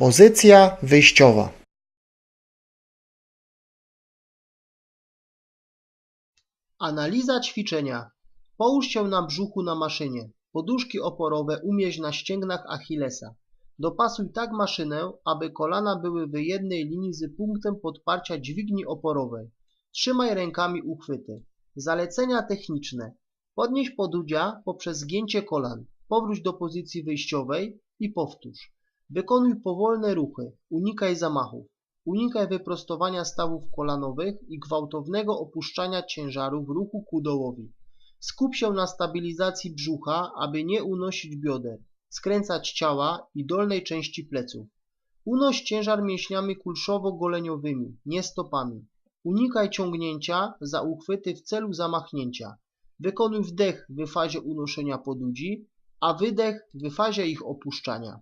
Pozycja wyjściowa. Analiza ćwiczenia. Połóż się na brzuchu na maszynie. Poduszki oporowe umieść na ścięgnach Achillesa. Dopasuj tak maszynę, aby kolana były w jednej linii z punktem podparcia dźwigni oporowej. Trzymaj rękami uchwyty. Zalecenia techniczne. Podnieś podudzia poprzez zgięcie kolan. Powróć do pozycji wyjściowej i powtórz. Wykonuj powolne ruchy. Unikaj zamachów. Unikaj wyprostowania stawów kolanowych i gwałtownego opuszczania ciężaru w ruchu ku dołowi. Skup się na stabilizacji brzucha, aby nie unosić bioder, skręcać ciała i dolnej części pleców. Unoś ciężar mięśniami kulszowo-goleniowymi, nie stopami. Unikaj ciągnięcia za uchwyty w celu zamachnięcia. Wykonuj wdech w fazie unoszenia podudzi, a wydech w fazie ich opuszczania.